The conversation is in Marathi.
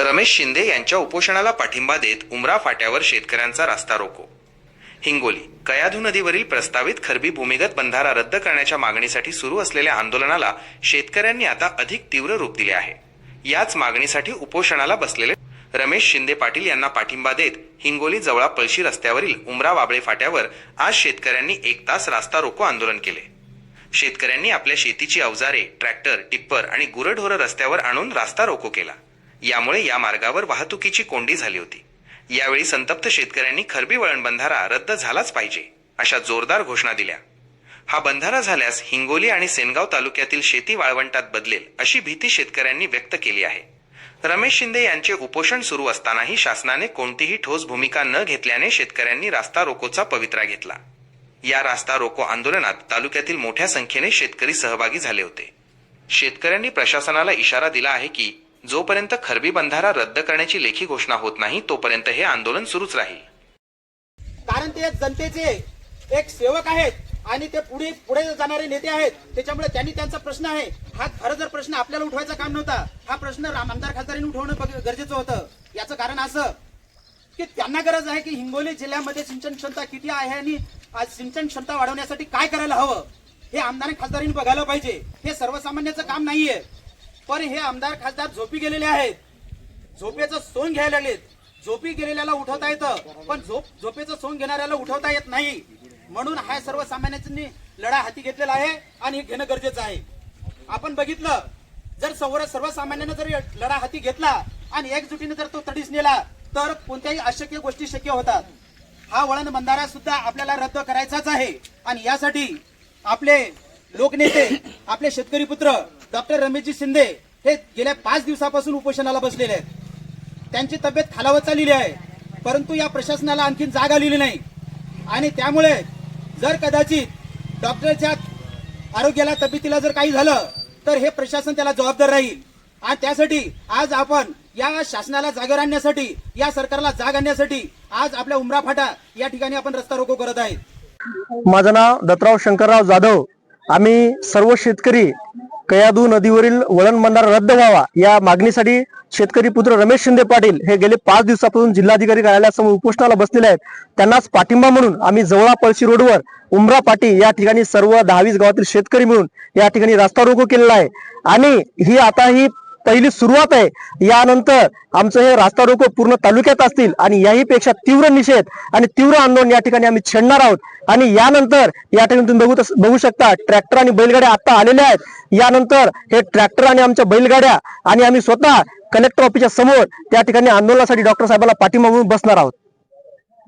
रमेश शिंदे यांच्या उपोषणाला पाठिंबा देत उमरा फाट्यावर शेतकऱ्यांचा रास्ता रोको. हिंगोली कयाधू नदीवरील प्रस्तावित खरबी भूमिगत बंधारा रद्द करण्याच्या मागणीसाठी सुरू असलेल्या आंदोलनाला शेतकऱ्यांनी आता अधिक तीव्र रूप दिले आहे. याच मागणीसाठी उपोषणाला बसलेले रमेश शिंदे पाटील यांना पाठिंबा देत हिंगोली जवळा पळशी रस्त्यावरील उमरा वाबळे फाट्यावर आज शेतकऱ्यांनी एक तास रास्ता रोको आंदोलन केले. शेतकऱ्यांनी आपल्या शेतीची अवजारे ट्रॅक्टर टिप्पर आणि गुरढोरं रस्त्यावर आणून रास्ता रोको केला. यामुळे या मार्गावर वाहतुकीची कोंडी झाली होती. यावेळी संतप्त शेतकऱ्यांनी खरबी वळण बंधारा रद्द झालाच पाहिजे अशा जोरदार घोषणा दिल्या. हा बंधारा झाल्यास हिंगोली आणि सेनगाव तालुक्यातील शेती वाळवंटात बदलेल अशी भीती शेतकऱ्यांनी व्यक्त केली आहे. रमेश शिंदे यांचे उपोषण सुरू असतानाही शासनाने कोणतीही ठोस भूमिका न घेतल्याने शेतकऱ्यांनी रास्ता रोकोचा पवित्रा घेतला. या रास्ता रोको आंदोलनात तालुक्यातील मोठ्या संख्येने शेतकरी सहभागी झाले होते. शेतकऱ्यांनी प्रशासनाला इशारा दिला आहे की जोपर्यंत खरबी बंधारा रद्द करण्याची लेखी घोषणा होत नाही तोपर्यंत हे आंदोलन सुरूच राहील. कारण ते जनतेचे एक सेवक आहेत आणि ते पुढे पुढे जाणारे नेते आहेत. त्याच्यामुळे त्यांनी त्यांचा प्रश्न आहे. हा खरं जर प्रश्न आपल्याला उठवायचा काम नव्हता हा प्रश्न राम- आमदार खासदारांनी उठवणं गरजेचं होतं. याचं कारण असं की त्यांना गरज आहे की हिंगोली जिल्ह्यामध्ये सिंचन क्षमता किती आहे आणि आज सिंचन क्षमता वाढवण्यासाठी काय करायला हवं? हे आमदार खासदारांनी बघायला पाहिजे. हे सर्वसामान्याचं काम नाहीये. पण हे आमदार खासदार झोपी गेलेले आहेत. झोपेचं सोंग घ्यायला लागलेत. झोपी गेलेल्याला उठवता येतं पण झोप झोपेचं सोंग घेणाऱ्याला उठवता येत नाही. म्हणून हा सर्वसामान्यांनी लढा हाती घेतलेला आहे आणि हे घेणं गरजेचं आहे. आपण बघितलं जर सर्व सर्वसामान्यानं जर लढा हाती घेतला आणि एकजुटीने जर तो तडीस नेला तर कोणत्याही अशक्य गोष्टी शक्य होतात. हा वळण बंधारा सुद्धा आपल्याला रद्द करायचाच आहे. आणि यासाठी आपले लोकनेते आपले शेतकरी पुत्र डॉक्टर रमेशजी शिंदे हे गेल्या पाच दिवसापासून उपोषणाला बसलेले आहेत. त्यांची तब्येत खालावत चाललेली आहे. परंतु या प्रशासनाला आणखी जाग आलेली नाही. आणि त्यामुळे जर कदाचित डॉक्टरच्या आरोग्याला तब्येतीला जर काही झालं तर हे प्रशासन त्याला जबाबदार राहील. आणि त्यासाठी आज आपण या शासनाला जागर आणण्यासाठी या सरकारला जाग आणण्यासाठी आज आपल्या उमरा फाटा या ठिकाणी आपण रस्ता रोको करत आहे माझं नाव दत्तराव शंकरराव जाधव. आम्ही सर्व शेतकरी कयादू नदीवरील वळण बंधारा रद्द व्हावा या मागणीसाठी शेतकरी पुत्र रमेश शिंदे पाटील हे गेले पाच दिवसापासून जिल्हाधिकारी कार्यालयासमोर उपोषणाला बसलेले आहेत. त्यांनाच पाठिंबा म्हणून आम्ही जवळा पळशी रोडवर उमरा पाटी या ठिकाणी सर्व दहावीस गावातील शेतकरी मिळून या ठिकाणी रास्ता रोको केलेला आहे. आणि ही आता ही पहिली सुरुवात आहे. यानंतर आमचं हे रास्ता रोको पूर्ण तालुक्यात असतील आणि याही पेक्षा तीव्र निषेध आणि तीव्र आंदोलन या ठिकाणी आम्ही छेडणार आहोत. आणि यानंतर या ठिकाणी तुम्ही बघू बघू शकता ट्रॅक्टर आणि बैलगाड्या आता आलेल्या आहेत. यानंतर हे ट्रॅक्टर आणि आमच्या बैलगाड्या आणि आम्ही स्वतः कलेक्टर ऑफिसच्या समोर त्या ठिकाणी आंदोलनासाठी डॉक्टर साहेबांना पाठिंबा म्हणून बसणार आहोत.